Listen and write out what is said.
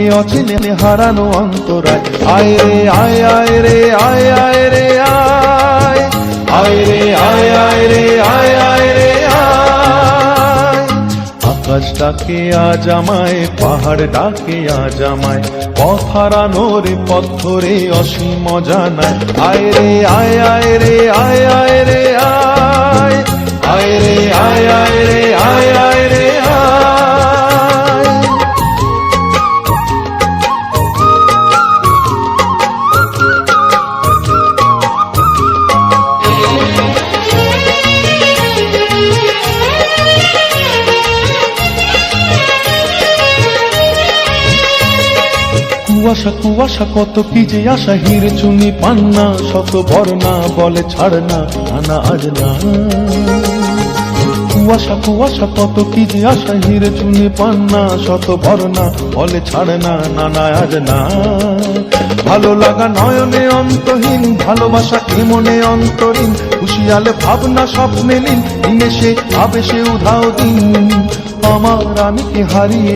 ডাকে অচিনে হারানো অন্তরায়। আয় রে, আয় আয় রে, আয় আয় রে, আয়। আয় রে, আয় আয় রে, আয় আয় রে আকাশ ডাকে, আজ আমায়, পাহাড় ডাকে, আজ আমায়। পথ হারানোর পথ ধরে অসীম জানায় আয় রে, আয় আয় রে কুয়াশা কুয়াশা, কত কি যে আশা, হির চুনি পান্না, শত বর্ণা, বলে ছাড় না, আনা আজ না। কুয়াশা কুয়াশা, কত কি যে আশা, হির চুনি পান্না, শত বর্ণা, বলে ছাড় না, নানা আজ না। ভালো লাগা নয়নে অন্তহীন, ভালোবাসা মনে অন্তরীণ? খুশিয়ালে ভাবনা স্বপ্নে লীন নিমেষে আবেশে উধাও দিন। আমার আমি হারিয়ে